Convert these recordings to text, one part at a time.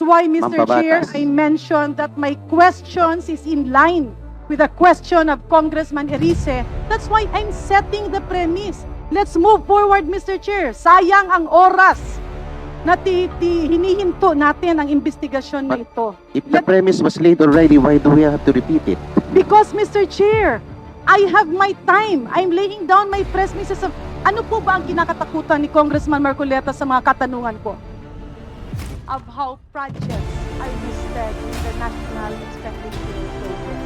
why, Mr. Chair. I mentioned that my questions is in line with the question of Congressman Erice. That's why I'm setting the premise. Let's move forward, Mr. Chair. Sayang ang oras na ti, ti, hinihinto natin ang investigasyon na ito. If the Let- premise was laid already, why do we have to repeat it? Because, Mr. Chair, I have my time. I'm laying down my premises of ano po ba ang kinakatakutan ni Congressman Marcoleta sa mga katanungan ko? Of how projects are listed in the National Expenditure Program.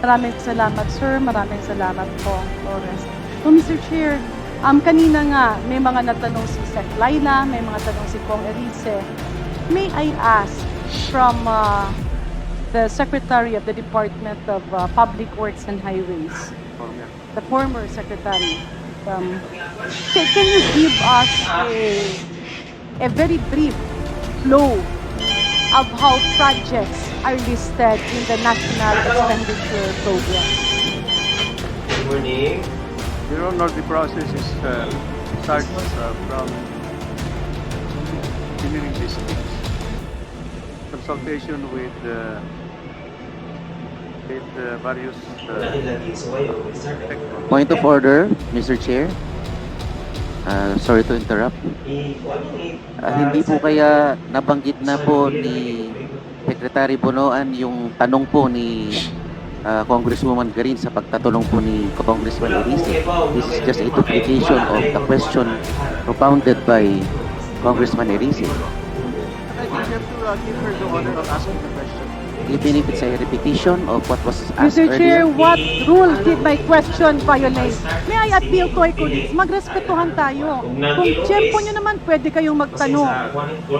Maraming salamat, sir. Maraming salamat po, Flores. So, Mr. Chair, um, kanina nga, may mga natanong si Sec Laila, may mga tanong si Kong Erice. May I ask from uh, the Secretary of the Department of uh, Public Works and Highways, the former Secretary, um, can you give us a, a very brief flow of how projects are listed in the National Expenditure Program? Good morning. Your Honor, the process is, uh, starts uh, from engineering districts. Consultation with, uh, with uh, various uh, Laki-laki so kayo. Start na. sectors. Point of order, Mr. Chair. Uh, sorry to interrupt. Ah, hindi po kaya nabanggit na po ni Secretary Bonoan yung tanong po ni ah, Congresswoman Garin sa pagtatulong po ni Congressman Erice. This is just a duplication of the question propounded by Congressman Erice. I think you to uh, give her the honor of asking the question. Even if it's a repetition of what was asked Mr. Chair, earlier. what rule did my question violate? May I appeal to our colleagues? Magrespetuhan tayo. Kung tiyempo nyo naman, pwede kayong magtanong.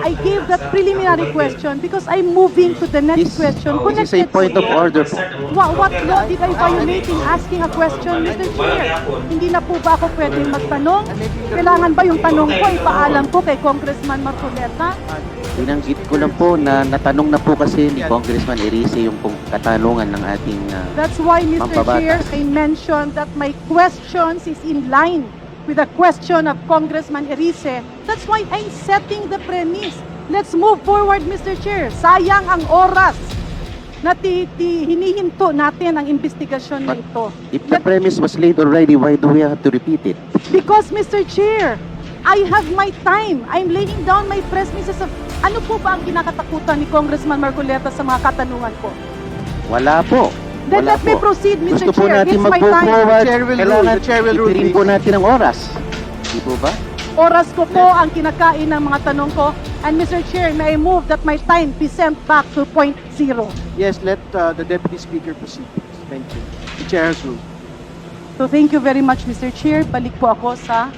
I gave that preliminary question because I'm moving to the next This, question. this is a Connected point of order po. What, what law did I violate in asking a question, Mr. Chair? Hindi na po ba ako pwedeng magtanong? Kailangan ba yung tanong ko ipaalam ko kay Congressman Marcoleta? Binanggit ko lang po na natanong na po kasi ni Congressman Erice yung pong katanungan ng ating ah, That's why, Mr. Chair, I mentioned that my questions is in line with the question of Congressman Erice. That's why I'm setting the premise. Let's move forward, Mr. Chair. Sayang ang oras na ti, ti, hinihinto natin ang investigasyon na ito. If the premise was laid already, why do we have to repeat it? Because, Mr. Chair, I have my time. I'm laying down my premises of ano po ba ang kinakatakutan ni Congressman Marcoleta sa mga katanungan ko? Wala po. Then Wala let me po. proceed, Mr. Gusto po Chair. natin It's my time. forward. The chair will rule. Kailangan The chair will rule, itirin po natin ang oras. Di po ba? Oras ko po ang kinakain ng mga tanong ko. And Mr. Chair, may I move that my time be sent back to point zero. Yes, let uh, the Deputy Speaker proceed. please. Thank you. The Chair has ruled. So thank you very much, Mr. Chair. Balik po ako sa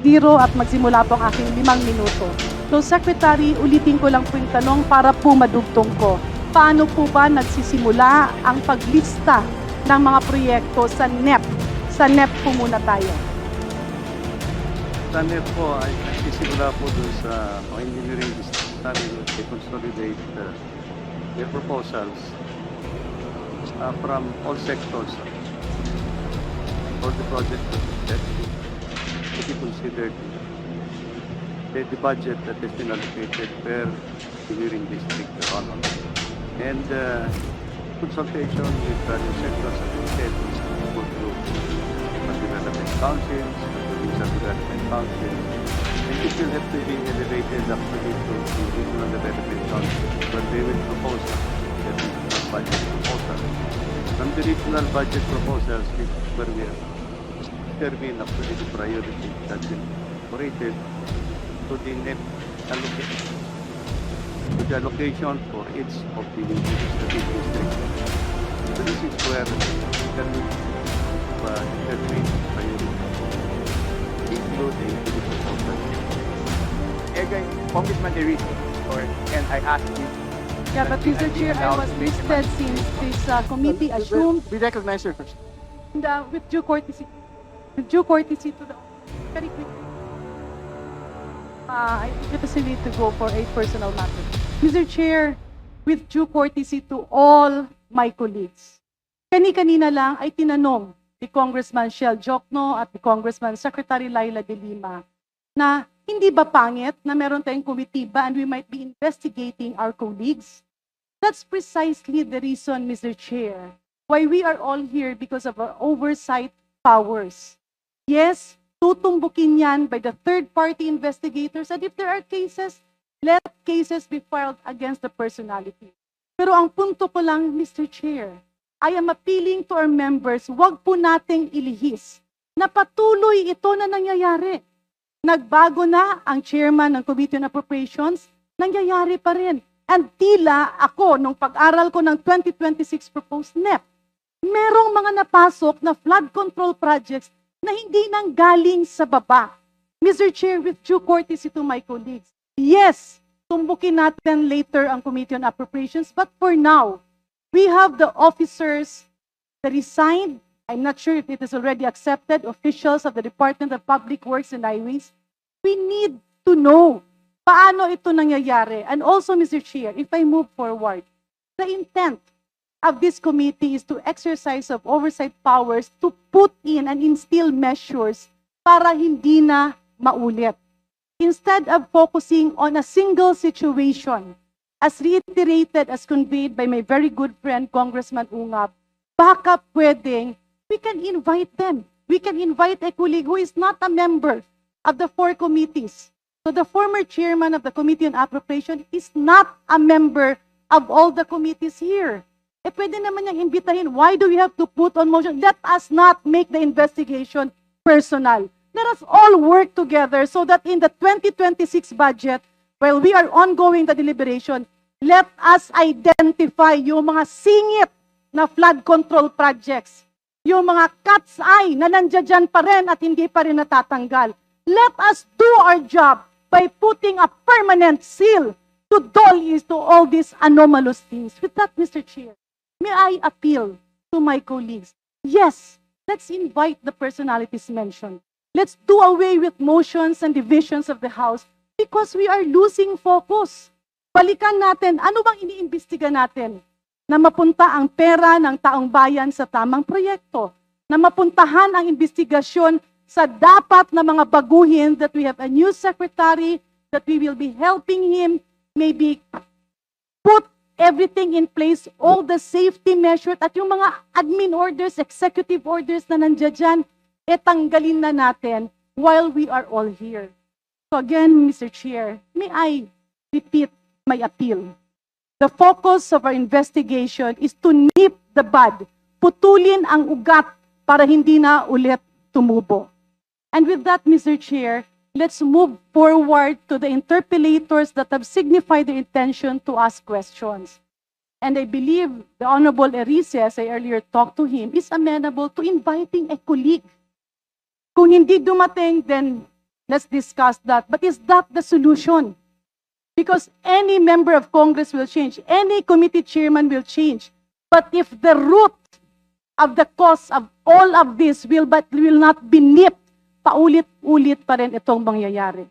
zero at magsimula po ang aking limang minuto. So Secretary, ulitin ko lang po yung tanong para po madugtong ko. Paano po ba nagsisimula ang paglista ng mga proyekto sa NEP? Sa NEP po muna tayo. Sa NEP po ay nagsisimula po doon sa mga engineering study they consolidate uh, their proposals uh, from all sectors for the project that to be considered the, the budget that has been allocated per engineering district Honor. And uh, consultation with various sectors as I said is go through development councils, provincial development councils, and this will have to be elevated actually to the regional development council, but they will propose the regional budget proposal. From the regional budget proposals, which where we have determined actually the priority that will be operated to the net allocation, to the allocation for each of the strategic districts. So this is where we can uh, determine priority, including the proposal. Again, Congressman Eric, or and I ask you. Yeah, but Mr. Chair, I was listed since this uh, committee assumed We recognize her first. And uh, with due courtesy, with due courtesy to the, very quick. Uh, I think is need to go for a personal matter. Mr. Chair, with due courtesy to all my colleagues, kani-kanina lang ay tinanong ni Congressman Shell Jokno at ni Congressman Secretary Laila de Lima na Hindi ba pangit na meron tayong komitiba and we might be investigating our colleagues? That's precisely the reason, Mr. Chair, why we are all here because of our oversight powers. Yes, tutumbukin yan by the third-party investigators and if there are cases, let cases be filed against the personality. Pero ang punto ko lang, Mr. Chair, I am appealing to our members, wag po nating ilihis na patuloy ito na nangyayari. Nagbago na ang chairman ng Committee on Appropriations, nangyayari pa rin. And tila ako, nung pag-aral ko ng 2026 proposed NEP, merong mga napasok na flood control projects na hindi nang galing sa baba. Mr. Chair, with due courtesy to my colleagues, yes, tumbukin natin later ang Committee on Appropriations, but for now, we have the officers that resigned. I'm not sure if it is already accepted, officials of the Department of Public Works and Highways. We need to know paano ito nangyayari. And also, Mr. Chair, if I move forward, the intent of this committee is to exercise of oversight powers to put in and instill measures para hindi na maulit. Instead of focusing on a single situation, as reiterated, as conveyed by my very good friend, Congressman Ungab, baka pwedeng, we can invite them. We can invite a colleague who is not a member of the four committees. So the former chairman of the Committee on Appropriation is not a member of all the committees here. Eh, pwede naman niyang imbitahin. Why do we have to put on motion? Let us not make the investigation personal. Let us all work together so that in the 2026 budget, while we are ongoing the deliberation, let us identify yung mga singit na flood control projects. Yung mga cat's eye na nandiyan pa rin at hindi pa rin natatanggal. Let us do our job by putting a permanent seal to dull is to all these anomalous things. With that, Mr. Chair, may I appeal to my colleagues? Yes, let's invite the personalities mentioned. Let's do away with motions and divisions of the House because we are losing focus. Balikan natin, ano bang iniimbestiga natin? Na mapunta ang pera ng taong bayan sa tamang proyekto. Na mapuntahan ang investigasyon sa dapat na mga baguhin that we have a new secretary, that we will be helping him maybe put everything in place, all the safety measures at yung mga admin orders, executive orders na nandiyan dyan, e tanggalin na natin while we are all here. So again, Mr. Chair, may I repeat my appeal. The focus of our investigation is to nip the bud, putulin ang ugat para hindi na ulit tumubo. And with that, Mr. Chair, let's move forward to the interpellators that have signified their intention to ask questions. And I believe the Honorable Erice, as I earlier talked to him, is amenable to inviting a colleague. Kung hindi dumating, then let's discuss that. But is that the solution? Because any member of Congress will change, any committee chairman will change. But if the root of the cause of all of this will but will not be nipped, paulit-ulit pa rin itong mangyayari.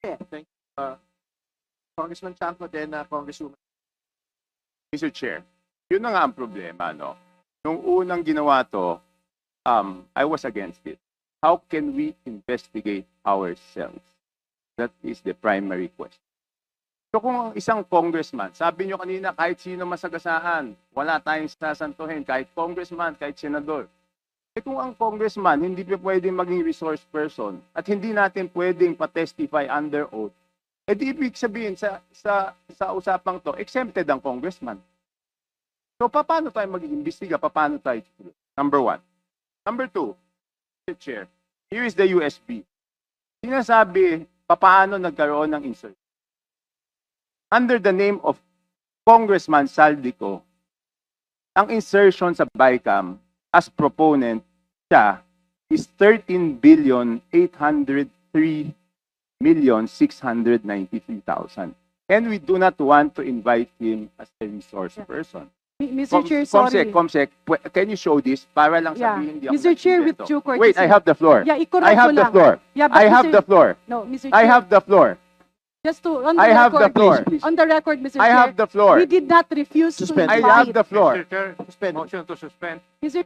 Thank you. Uh, Congressman Chanco, then uh, Congresswoman. Mr. Chair, yun na nga ang problema, no? Nung unang ginawa to, um, I was against it. How can we investigate ourselves? That is the primary question. So kung ang isang congressman, sabi nyo kanina, kahit sino masagasaan, wala tayong sasantuhin, kahit congressman, kahit senador. Eh kung ang congressman hindi pa pwedeng maging resource person at hindi natin pwedeng pa-testify under oath, eh di ibig sabihin sa, sa, sa usapang to, exempted ang congressman. So, paano tayo mag-iimbestiga? Paano tayo? Number one. Number two, Mr. Chair, here is the USB. Sinasabi, paano nagkaroon ng insert? Under the name of Congressman Saldico, ang insertion sa BICAM as proponent siya is 13 billion 803 million 693,000. And we do not want to invite him as a resource Yeah. person. Mr. Com- Chair, Comsec, sorry. Comsec, pwe- can you show this para lang Yeah. sabihin hindi ako Mr. Chair, with due courtesy. Wait, I have the floor. Yeah, I have the lang. floor. Yeah, but I have Mr. the floor. No, Mr. I Chair, have the floor. just to, on the I have the record, floor. On the record, Mr. I Chair, have the floor. we did not refuse to Suspend. I invite. have the floor. Mr. Chair, Suspend. motion to suspend. Mr.